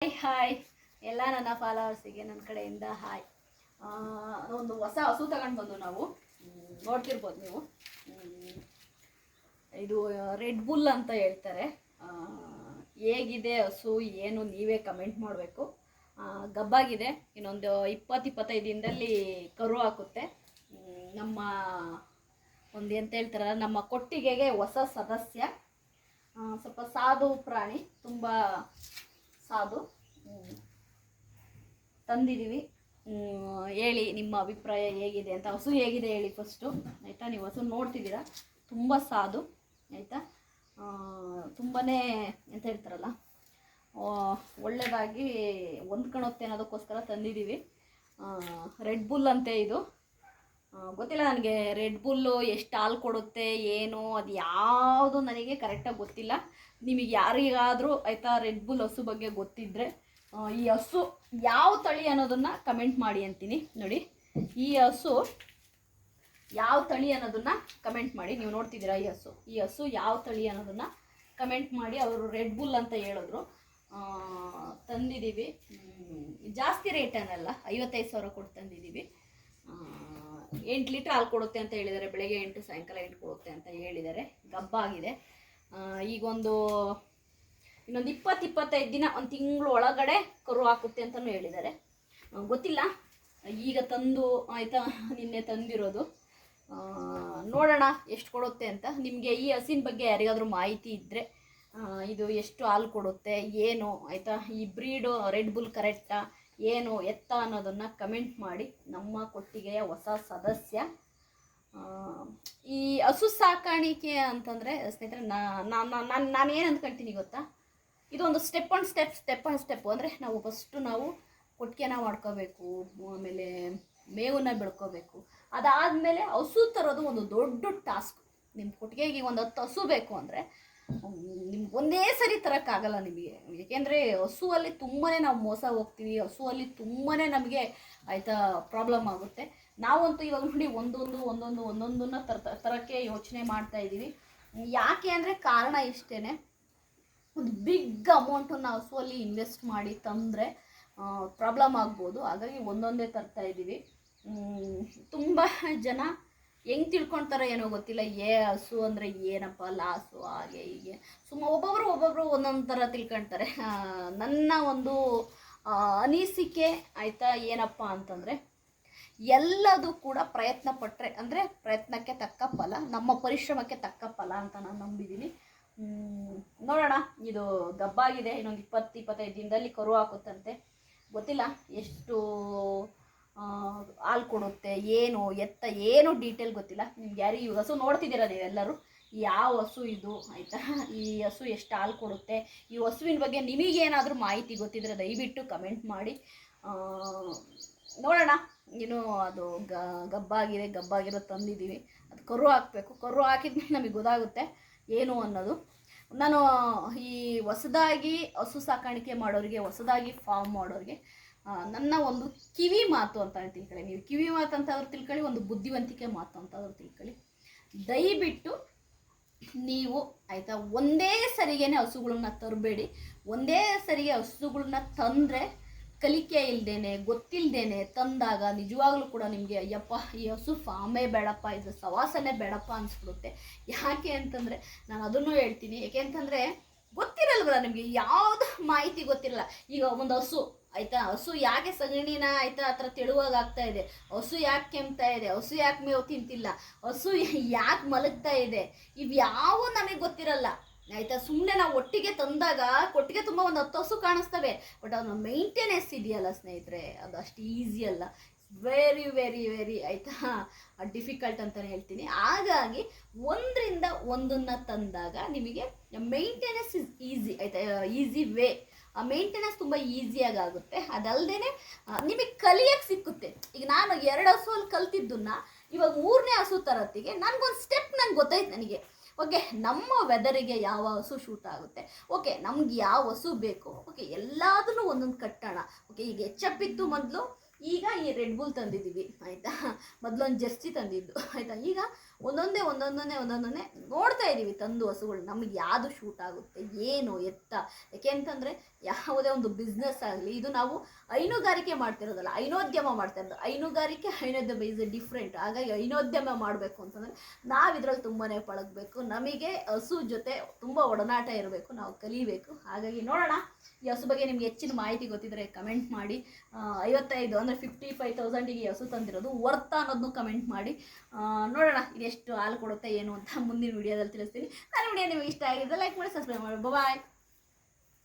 Hi hi ಎಲ್ಲ ನನ್ನ ಫಾಲೋವರ್ಸಿಗೆ ನನ್ನ ಕಡೆಯಿಂದ ಹಾಯ್ ಒಂದು ಹೊಸ ಹಸು ತಗೊಂಡು ಬಂದು ನಾವು. ನೋಡ್ತಿರ್ಬೋದು ನೀವು. ಇದು ರೆಡ್ ಬುಲ್ ಅಂತ ಹೇಳ್ತಾರೆ. ಹೇಗಿದೆ ಹಸು, ಏನು ನೀವೇ ಕಮೆಂಟ್ ಮಾಡಬೇಕು. ಗಬ್ಬಾಗಿದೆ. ಇನ್ನೊಂದು ಇಪ್ಪತ್ತು ಇಪ್ಪತ್ತೈದು ದಿನದಲ್ಲಿ ಕರು ಹಾಕುತ್ತೆ. ನಮ್ಮ, ಒಂದು ಎಂತ ಹೇಳ್ತಾರಲ್ಲ, ನಮ್ಮ ಕೊಟ್ಟಿಗೆಗೆ ಹೊಸ ಸದಸ್ಯ. ಸ್ವಲ್ಪ ಸಾಧು ಪ್ರಾಣಿ. ತುಂಬ ಸಾಧು. ತಂದಿದ್ದೀವಿ ಹೇಳಿ ನಿಮ್ಮ ಅಭಿಪ್ರಾಯ ಹೇಗಿದೆ ಅಂತ. ಹಸು ಹೇಗಿದೆ ಹೇಳಿ ಫಸ್ಟು ಆಯಿತಾ? ನೀವು ಹಸು ನೋಡ್ತಿದ್ದೀರಾ? ತುಂಬ ಸಾಧು. ಆಯಿತಾ? ತುಂಬಾ ಎಂತ ಹೇಳ್ತಾರಲ್ಲ ಒಳ್ಳೆಯದಾಗಿ ಹೊಂದ್ಕೊಳುತ್ತೆ ಅನ್ನೋದಕ್ಕೋಸ್ಕರ ತಂದಿದ್ದೀವಿ ರೆಡ್ ಬುಲ್ ಅಂತೆ ಇದು. ಗೊತ್ತಿಲ್ಲ ನನಗೆ ರೆಡ್ ಬುಲ್ಲು ಎಷ್ಟು ಹಾಲು ಕೊಡುತ್ತೆ, ಏನು, ಅದು ಯಾವುದು ನನಗೆ ಕರೆಕ್ಟಾಗಿ ಗೊತ್ತಿಲ್ಲ. ನಿಮಗೆ ಯಾರಿಗಾದರೂ ಆಯಿತಾ ರೆಡ್ ಬುಲ್ ಹಸು ಬಗ್ಗೆ ಗೊತ್ತಿದ್ದರೆ ಈ ಹಸು ಯಾವ ತಳಿ ಅನ್ನೋದನ್ನು ಕಮೆಂಟ್ ಮಾಡಿ ಅಂತೀನಿ. ನೋಡಿ, ಈ ಹಸು ಯಾವ ತಳಿ ಅನ್ನೋದನ್ನು ಕಮೆಂಟ್ ಮಾಡಿ. ನೀವು ನೋಡ್ತಿದ್ದೀರಾ ಈ ಹಸು. ಈ ಹಸು ಯಾವ ತಳಿ ಅನ್ನೋದನ್ನು ಕಮೆಂಟ್ ಮಾಡಿ ಅವರು ರೆಡ್ ಬುಲ್ ಅಂತ ಹೇಳಿದ್ರು. ತಂದಿದ್ದೀವಿ ಜಾಸ್ತಿ ರೇಟ್ ಅನ್ನಲ್ಲ, ಐವತ್ತೈದು ಸಾವಿರ ಕೊಟ್ಟು ತಂದಿದ್ದೀವಿ ಎಂಟು ಲೀಟ್ರ್ ಹಾಲು ಕೊಡುತ್ತೆ ಅಂತ ಹೇಳಿದ್ದಾರೆ. ಬೆಳಗ್ಗೆ ಎಂಟು, ಸಾಯಂಕಾಲ ಎಂಟು ಕೊಡುತ್ತೆ ಅಂತ ಹೇಳಿದ್ದಾರೆ. ಗಬ್ಬಾಗಿದೆ. ಆಗಿದೆ ಈಗೊಂದು ಇನ್ನೊಂದು ಇಪ್ಪತ್ತು, ಇಪ್ಪತ್ತೈದು ದಿನ, ಒಂದು ತಿಂಗಳು ಒಳಗಡೆ ಕರು ಹಾಕುತ್ತೆ ಅಂತಲೂ ಹೇಳಿದ್ದಾರೆ. ಗೊತ್ತಿಲ್ಲ. ಈಗ ತಂದು, ಆಯಿತಾ, ನಿನ್ನೆ ತಂದಿರೋದು. ನೋಡೋಣ ಎಷ್ಟು ಕೊಡುತ್ತೆ ಅಂತ. ನಿಮಗೆ ಈ ಹಸಿನ ಬಗ್ಗೆ ಯಾರಿಗಾದರೂ ಮಾಹಿತಿ ಇದ್ದರೆ ಇದು ಎಷ್ಟು ಹಾಲು ಕೊಡುತ್ತೆ, ಏನು, ಆಯಿತಾ, ಈ ಬ್ರೀಡು ರೆಡ್ ಬುಲ್ ಕರೆಕ್ಟಾ ಏನು ಎತ್ತ ಅನ್ನೋದನ್ನು ಕಮೆಂಟ್ ಮಾಡಿ ನಮ್ಮ ಕೊಟ್ಟಿಗೆಯ ಹೊಸ ಸದಸ್ಯ. ಈ ಹಸು ಸಾಕಾಣಿಕೆ ಅಂತಂದರೆ, ಸ್ನೇಹಿತರೆ ನಾನು ನಾನು ಏನು ಅಂದ್ಕೊಳ್ತೀನಿ ಗೊತ್ತಾ? ಇದೊಂದು step on step step on step ಅಂದರೆ ನಾವು ಫಸ್ಟು ನಾವು ಕೊಟ್ಟಿಗೆನ ಮಾಡ್ಕೋಬೇಕು, ಆಮೇಲೆ ಮೇವನ್ನ ಬೆಳ್ಕೋಬೇಕು. ಅದಾದಮೇಲೆ ಹಸು ತರೋದು ಒಂದು ದೊಡ್ಡ ಟಾಸ್ಕ್ ನಿಮ್ಮ ಕೊಟ್ಟಿಗೆಗೆ ಒಂದು ಹತ್ತು ಹಸು ಬೇಕು ಅಂದರೆ ನಿಮ್ಗೆ ಒಂದೇ ಸರಿ ತರೋಕ್ಕಾಗಲ್ಲ ನಿಮಗೆ. ಏಕೆಂದರೆ ಹಸುವಲ್ಲಿ ತುಂಬಾ ನಾವು ಮೋಸ ಹೋಗ್ತೀವಿ, ಹಸುವಲ್ಲಿ ತುಂಬಾ ನಮಗೆ ಆಯಿತಾ ಪ್ರಾಬ್ಲಮ್ ಆಗುತ್ತೆ. ನಾವಂತೂ ಇವಾಗ ನೋಡಿ ಒಂದೊಂದು ಒಂದೊಂದು, ಒಂದೊಂದನ್ನ ತರ ತರೋಕ್ಕೆ ಯೋಚನೆ ಮಾಡ್ತಾ ಇದ್ದೀವಿ. ಯಾಕೆ ಅಂದರೆ ಕಾರಣ ಇಷ್ಟೇ ಒಂದು ಬಿಗ್ ಅಮೌಂಟನ್ನು ಹಸುವಲ್ಲಿ ಇನ್ವೆಸ್ಟ್ ಮಾಡಿ ತಂದರೆ ಪ್ರಾಬ್ಲಮ್ ಆಗ್ಬೋದು. ಹಾಗಾಗಿ ಒಂದೊಂದೇ ತರ್ತಾ ಇದ್ದೀವಿ. ತುಂಬ ಜನ ಹೆಂಗೆ ತಿಳ್ಕೊಳ್ತಾರೋ ಏನೋ ಗೊತ್ತಿಲ್ಲ, ಏ ಹಸು ಅಂದರೆ ಏನಪ್ಪ, ಲಾಸು, ಹಾಗೆ ಹೀಗೆ. ಸುಮ್ಮ ಒಬ್ಬೊಬ್ಬರು ಒಬ್ಬೊಬ್ಬರು ಒಂದೊಂದು ಥರ ತಿಳ್ಕೊಳ್ತಾರೆ ನನ್ನ ಒಂದು ಅನಿಸಿಕೆ ಆಯಿತಾ, ಏನಪ್ಪ ಅಂತಂದರೆ, ಎಲ್ಲದೂ ಕೂಡ ಪ್ರಯತ್ನ ಪಟ್ಟರೆ ಅಂದರೆ ಪ್ರಯತ್ನಕ್ಕೆ ತಕ್ಕ ಫಲ, ನಮ್ಮ ಪರಿಶ್ರಮಕ್ಕೆ ತಕ್ಕ ಫಲ ಅಂತ ನಾನು ನಂಬಿದ್ದೀನಿ ನೋಡೋಣ, ಇದು ಗಬ್ಬಾಗಿದೆ, ಇನ್ನೊಂದು ಇಪ್ಪತ್ತು, ಇಪ್ಪತ್ತೈದು ದಿನದಲ್ಲಿ ಕರು ಹಾಕುತ್ತಂತೆ. ಗೊತ್ತಿಲ್ಲ, ಎಷ್ಟು ಹಾಲು ಕೊಡುತ್ತೆ, ಏನು, ಎತ್ತ, ಏನು ಡೀಟೇಲ್ ಗೊತ್ತಿಲ್ಲ. ನಿಮ್ಗೆ ಯಾರು ಈ ಹಸು ನೋಡ್ತಿದ್ದೀರಾ ನೀವೆಲ್ಲರೂ ಯಾವ ಹಸು ಇದು, ಆಯಿತಾ? ಈ ಹಸು ಎಷ್ಟು ಹಾಲು ಕೊಡುತ್ತೆ? ಈ ಹಸುವಿನ ಬಗ್ಗೆ ನಿಮಗೇನಾದರೂ ಮಾಹಿತಿ ಗೊತ್ತಿದ್ರೆ ದಯವಿಟ್ಟು ಕಮೆಂಟ್ ಮಾಡಿ. ನೋಡೋಣ. ಏನು ಅದು ಗ, ಗಬ್ಬಾಗಿದೆ, ಗಬ್ಬಾಗಿರೋ ತಂದಿದ್ದೀವಿ. ಅದು ಕರು ಹಾಕಬೇಕು. ಕರು ಹಾಕಿದ್ಮೇಲೆ ನಮಗೆ ಗೊತ್ತಾಗುತ್ತೆ ಏನು ಅನ್ನೋದು. ನಾನು ಈ ಹೊಸದಾಗಿ ಹಸು ಸಾಕಾಣಿಕೆ ಮಾಡೋರಿಗೆ, ಹೊಸದಾಗಿ ಫಾರ್ಮ್ ಮಾಡೋರಿಗೆ ನನ್ನ ಒಂದು ಕಿವಿ ಮಾತು ಅಂತ ತಿಳ್ಕೊಳ್ಳಿ ನೀವು ಕಿವಿ ಮಾತು ಅಂತ ಅವ್ರು ತಿಳ್ಕೊಳ್ಳಿ, ಒಂದು ಬುದ್ಧಿವಂತಿಕೆ ಮಾತು ಅಂತ ಅಂತಾದ್ರೂ ತಿಳ್ಕೊಳ್ಳಿ. ದಯವಿಟ್ಟು ನೀವು ಆಯಿತಾ, ಒಂದೇ ಸರಿಗೇನೆ ಹಸುಗಳನ್ನ ತರಬೇಡಿ. ಒಂದೇ ಸರಿಗೆ ಹಸುಗಳನ್ನ ತಂದರೆ ಕಲಿಕೆ ಇಲ್ದೇನೆ, ಗೊತ್ತಿಲ್ದೇನೆ ತಂದಾಗ ನಿಜವಾಗ್ಲೂ ಕೂಡ ನಿಮಗೆ, ಅಯ್ಯಪ್ಪ, ಈ ಹಸು ಫಾರ್ಮೇ ಬೇಡಪ್ಪ, ಇದು ಸವಾಸನೆ ಬೇಡಪ್ಪ ಅನಿಸ್ಬಿಡುತ್ತೆ. ಯಾಕೆ ಅಂತಂದರೆ, ನಾನು ಅದನ್ನು ಹೇಳ್ತೀನಿ. ಯಾಕೆ ಅಂತಂದರೆ, ಗೊತ್ತಿರಲ್ವಲ್ಲ ನಿಮಗೆ, ಯಾವುದು ಮಾಹಿತಿ ಗೊತ್ತಿರಲ್ಲ. ಈಗ ಒಂದು ಹಸು ಆಯ್ತಾ? ಹಸು ಯಾಕೆ ಸಗಣಿನ, ಆಯ್ತಾ, ಹತ್ರ ತೆಳುವಾಗಿ ಆಗ್ತಾ ಇದೆ? ಹಸು ಯಾಕೆ ಕೆಮ್ತಾ ಇದೆ? ಹಸು ಯಾಕೆ ಮೇವು ತಿಂತಿಲ್ಲ? ಹಸು ಯಾಕೆ ಮಲಗ್ತಾ ಇದೆ? ಇವ್ಯಾವು ನಮಗೆ ಗೊತ್ತಿರಲ್ಲ. ಆಯ್ತಾ? ಸುಮ್ಮನೆ ನಾವು ಒಟ್ಟಿಗೆ ತಂದಾಗ ಕೊಟ್ಟಿಗೆ ತುಂಬ ಒಂದು ಹತ್ತು ಹಸು ಕಾಣಿಸ್ತವೆ. ಬಟ್ ಅವನ ಮೈಂಟೆನೆನ್ಸ್ ಇದೆಯಲ್ಲ ಸ್ನೇಹಿತರೆ? ಅದು ಅಷ್ಟು ಈಸಿ ಅಲ್ಲ. ವೆರಿ ವೆರಿ ವೆರಿ ಆಯಿತಾ? ಡಿಫಿಕಲ್ಟ್ ಅಂತಲೇ ಹೇಳ್ತೀನಿ. ಹಾಗಾಗಿ ಒಂದರಿಂದ ಒಂದನ್ನು ತಂದಾಗ ನಿಮಗೆ ಮೈಂಟೆನೆನ್ಸ್ ಇಸ್ ಈಸಿ ಆಯಿತಾ? ಈಸಿ ವೇ ಮೇಂಟೆನೆನ್ಸ್ ತುಂಬ ಈಸಿಯಾಗಿ ಆಗುತ್ತೆ ಅದಲ್ಲದೆ ನಿಮಗೆ ಕಲಿಯಕ್ಕೆ ಸಿಕ್ಕುತ್ತೆ. ಈಗ ನಾನು ಎರಡು ಹಸುವಲ್ಲಿ ಕಲ್ತಿದ್ದನ್ನ, ಇವಾಗ ಮೂರನೇ ಹಸು ತರತ್ತಿಗೆ ನನಗೊಂದು ಸ್ಟೆಪ್ ನಂಗೆ ಗೊತ್ತಾಯ್ತು ನನಗೆ. ಓಕೆ, ನಮ್ಮ ವೆದರಿಗೆ ಯಾವ ಹಸು ಶೂಟ್ ಆಗುತ್ತೆ? ಓಕೆ, ನಮ್ಗೆ ಯಾವ ಹಸು ಬೇಕು? ಓಕೆ ಎಲ್ಲದನ್ನು ಒಂದೊಂದು ಕಟ್ಟೋಣ. ಓಕೆ, ಈಗ ಎಚ್ಚಪ್ಪಿತ್ತು ಮೊದಲು ಈಗ ಈ ರೆಡ್ ಬುಲ್ ತಂದಿದ್ದೀವಿ, ಆಯಿತಾ? ಮೊದಲೊಂದು ಜರ್ಸಿ ತಂದಿದ್ದು, ಆಯಿತಾ? ಈಗ ಒಂದೊಂದೇ, ಒಂದೊಂದನ್ನೇ ಒಂದೊಂದನ್ನೇ ನೋಡ್ತಾ ಇದ್ದೀವಿ ತಂದು ಹಸುಗಳು. ನಮಗೆ ಯಾವುದು ಶೂಟ್ ಆಗುತ್ತೆ, ಏನು ಎತ್ತ? ಯಾಕೆ ಅಂತಂದರೆ ಯಾವುದೇ ಒಂದು ಬಿಸ್ನೆಸ್ ಆಗಲಿ, ಇದು ನಾವು ಹೈನುಗಾರಿಕೆ ಮಾಡ್ತಿರೋದಲ್ಲ, ಹೈನೋದ್ಯಮ ಮಾಡ್ತಾ ಇರೋದು ಹೈನುಗಾರಿಕೆ, ಹೈನೋದ್ಯಮ ಇಸ್ ಡಿಫ್ರೆಂಟ್ ಹಾಗಾಗಿ ಹೈನೋದ್ಯಮ ಮಾಡಬೇಕು ಅಂತಂದರೆ ನಾವು ಇದರಲ್ಲಿ ತುಂಬಾ ಪಳಗಬೇಕು. ನಮಗೆ ಹಸು ಜೊತೆ ತುಂಬ ಒಡನಾಟ ಇರಬೇಕು, ನಾವು ಕಲಿಬೇಕು. ಹಾಗಾಗಿ ನೋಡೋಣ. ಈ ಹಸು ಬಗ್ಗೆ ನಿಮ್ಗೆ ಹೆಚ್ಚಿನ ಮಾಹಿತಿ ಗೊತ್ತಿದ್ರೆ ಕಮೆಂಟ್ ಮಾಡಿ. ಐವತ್ತೈದು ಅಂದರೆ ಫಿಫ್ಟಿ ಫೈವ್ ತೌಸಂಡಿಗೆ ಹಸು ತಂದಿರೋದು ವರ್ತ ಅನ್ನೋದನ್ನು ಕಮೆಂಟ್ ಮಾಡಿ. ನೋಡೋಣ ಇದೆಷ್ಟು ಹಾಲು ಕೊಡುತ್ತೆ, ಏನು ಅಂತ ಮುಂದಿನ ವಿಡಿಯೋದಲ್ಲಿ ತಿಳಿಸ್ತೀನಿ. ನನ್ನ ವಿಡಿಯೋ ನಿಮಗೆ ಇಷ್ಟ ಆಗಿದ್ರೆ ಲೈಕ್ ಮಾಡಿ ಸಬ್ಸ್ಕ್ರೈಬ್ ಮಾಡಿ. ಬಾಯ್